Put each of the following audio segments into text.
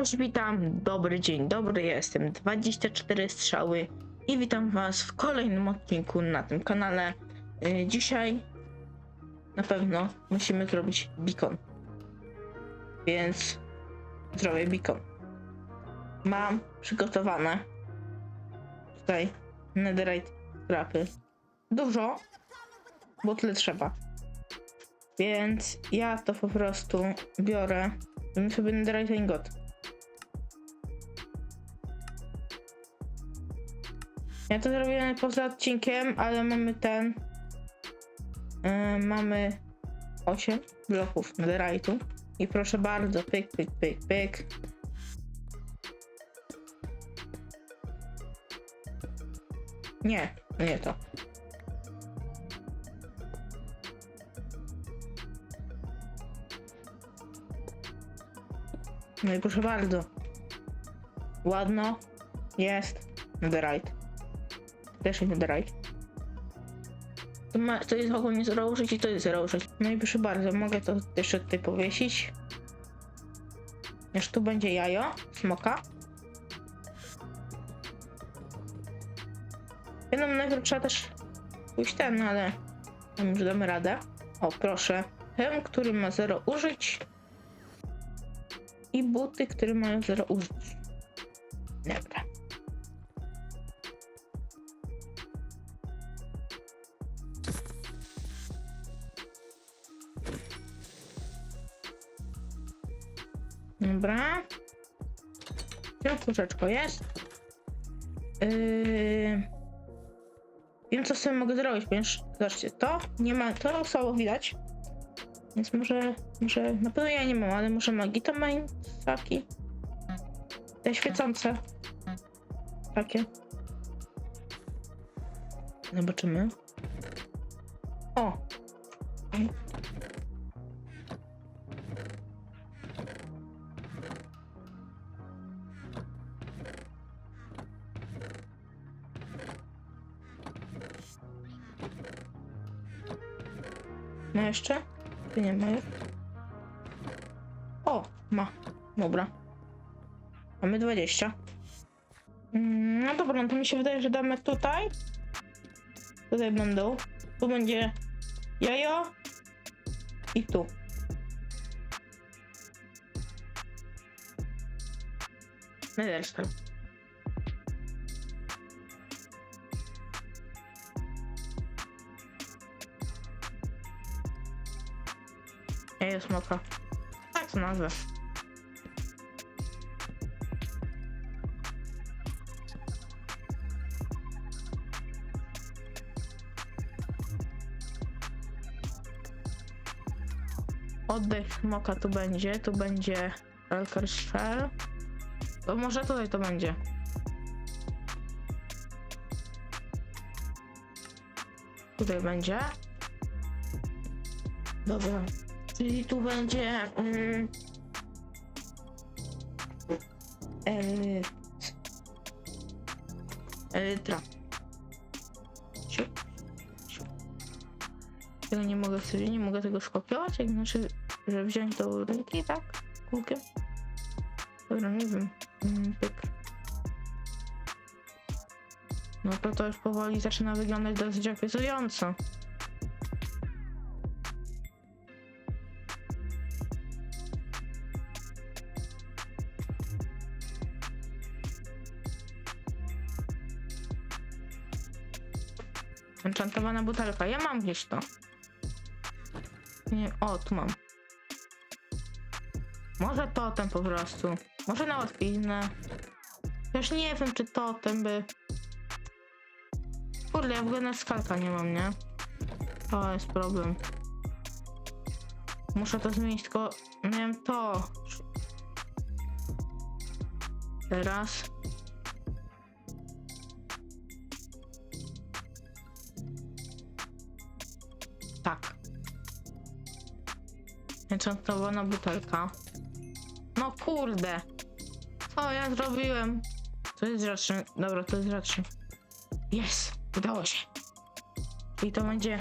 Cześć, witam, dobry dzień, dobry, jestem 24 strzały i witam was w kolejnym odcinku na tym kanale. Yy, Dzisiaj na pewno musimy zrobić beacon, więc zrobię beacon. Mam przygotowane tutaj netherite scrapy. Dużo, bo tyle trzeba. Więc ja to po prostu biorę. Sobie netherite ingot. Ja to zrobiłem poza odcinkiem, ale mamy ten. Yy, mamy 8 bloków netherite'u. I proszę bardzo, pyk, pyk, pyk, pyk. Nie, nie to. No i proszę bardzo. Ładno. Jest. Netherite. Też jest netherite. To, ma, to jest ogólnie 0,6 i to jest 0,6. No i proszę bardzo, mogę to jeszcze tutaj powiesić. Jeszcze tu będzie jajo, smoka. Wiadomo, najpierw trzeba też pójść ten, ale tam już damy radę. O, proszę. Hem, który ma 0 użyć. I buty, które mają 0 użyć. Dobra. Gdzie puszeczko jest? Yy... Wiem, co sobie mogę zrobić, ponieważ zobaczcie, to nie ma, to słabo widać. Więc może, może, na pewno ja nie mam, ale może Magito ma taki. Te świecące. Takie. Zobaczymy. O! Ma jeszcze? Tu nie ma. O, ma. Dobra. Mamy 20. Mm, No dobra, no to mi się wydaje, że damy tutaj. Tutaj będą. Tu będzie jajo. I tu. No resztę. Jajo smoka. Tak to nazwę. Oddech smoka tu będzie, tu będzie Elker. To może tutaj to będzie. Tutaj będzie. Dobra. Czyli tu będzie. Mm. Siu, siu. Tego nie mogę sobie, nie mogę tego skopiować, jak znaczy, że wziąć do ręki, tak? Kółkiem. Dobra, nie wiem. Mm, pyk. No to to już powoli zaczyna wyglądać dosyć opisująco. Enchantowana butelka. Ja mam gdzieś to. Nie, o, tu mam. Może totem po prostu. Może nawet inne. Też nie wiem, czy totem by... Kurde, ja w ogóle na skalka nie mam, nie? To jest problem. Muszę to zmienić, tylko miałem to. Teraz. Enchantowana butelka. No kurde. Co ja zrobiłem? To jest rzeczy. Dobra, to jest rzeczy. Jest! Udało się. I to będzie...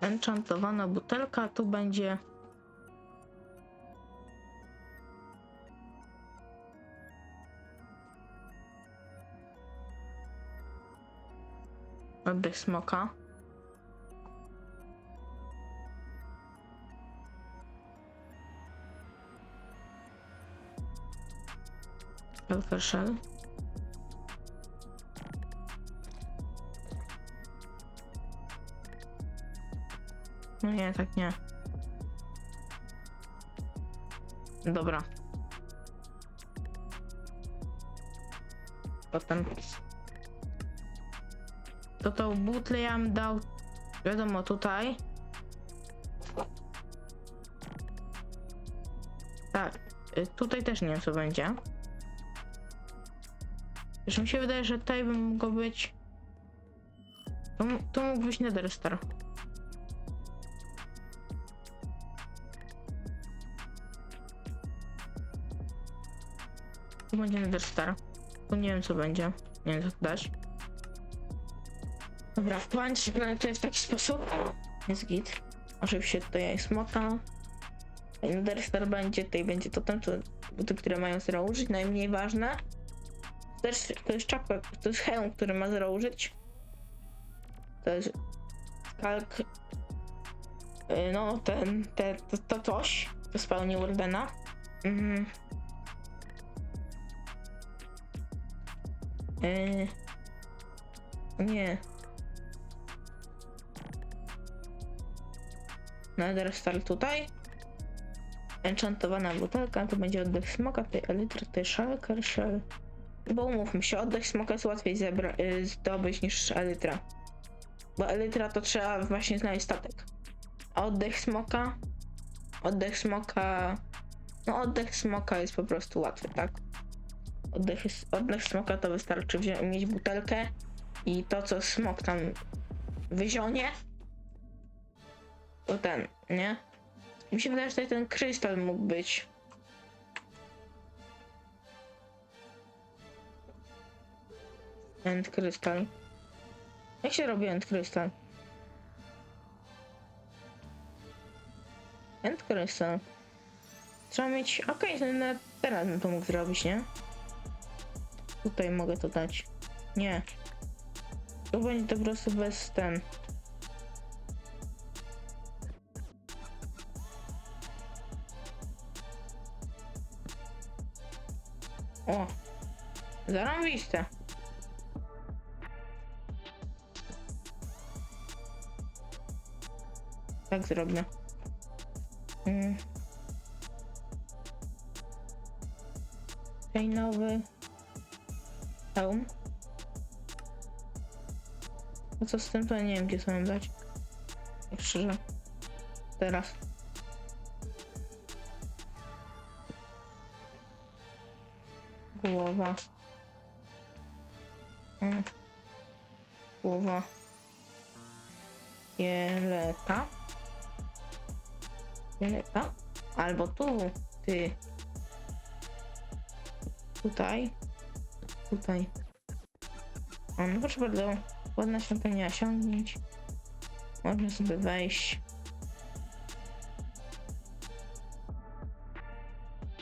enchantowana butelka, tu będzie oddech smoka. Shell. No nie, tak nie. Dobra. Potem. To tą butlę ja bym dał, wiadomo, tutaj. Tak, y, tutaj też nie wiem co będzie. Już mi się wydaje, że tutaj by mogło być... To, to mógł być Nether Star. Tu będzie Nether Star. Tu nie wiem co będzie. Nie wiem co tu dać. Dobra, w planie się w taki sposób. Jest git. Oczywiście tutaj jest smoka. Nether Star będzie, tutaj będzie totem, to buty, które mają zero użyć, najmniej ważne. Też, to jest czapka, to jest hełm, który ma zero użyć. To jest kalk. Yy, No, ten, te, to, to coś. To spełni Wardena. Mhm. Yy. Nie. Nether Star tutaj. Enchantowana butelka, to będzie oddech smoka, tutaj elitr, tutaj shulker, shell. Bo umówmy się, oddech smoka jest łatwiej y, zdobyć niż elytra. Bo elytra to trzeba właśnie znaleźć statek. A oddech smoka? Oddech smoka... No oddech smoka jest po prostu łatwy, tak? Oddech, oddech smoka to wystarczy mieć butelkę i to co smok tam wyzionie to ten, nie? Mi się wydaje, że tutaj ten krystal mógł być. End krystal. Jak się robi end krystal? End krystal. Trzeba mieć. Okej, okay, na teraz bym to mógł zrobić, nie? Tutaj mogę to dać. Nie. To będzie po prostu bez ten. O! Zarąbiste. Tak zrobię. Mm. Nowy hełm. No co z tym, to ja nie wiem, gdzie sobie dać. Jak szczerze. Teraz. Głowa. Mm. Głowa. Jeleta. Jeleta. Albo tu, ty. Tutaj. Tutaj. O, no proszę bardzo. Ładna świątynia osiągnięć. Można sobie wejść.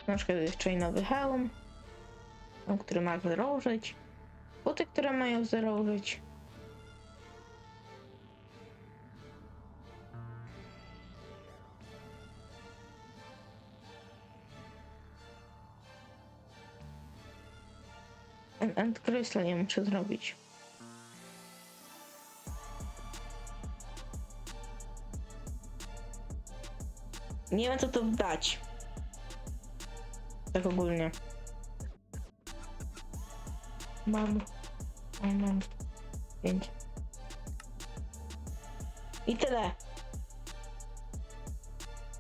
Na przykład jest chainowy hełm. Ten, który ma zero użyć. Buty, które mają zero End Crystal nie muszę zrobić. Nie wiem co to dać. Tak ogólnie. Mam. O, mam. Pięć. I tyle.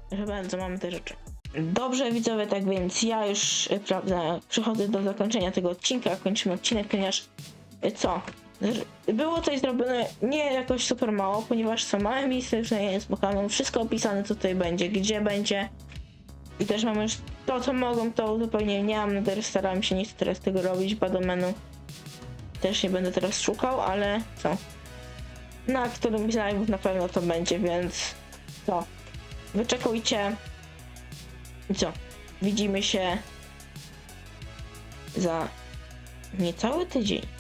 Proszę bardzo, mamy te rzeczy. Dobrze widzowie, tak więc ja już, y, prawda, przechodzę do zakończenia tego odcinka, kończymy odcinek, ponieważ y, co? Było coś zrobione nie jakoś super mało, ponieważ są małe już na jest mamy wszystko opisane co tutaj będzie, gdzie będzie. I też mamy już to co mogą, to uzupełnię. Nie mam teraz starałem się chcę teraz tego robić, badomenu. Też nie będę teraz szukał, ale co? na którymś z live'ów na pewno to będzie, więc to. Wyczekujcie. I co? Widzimy się za niecały tydzień.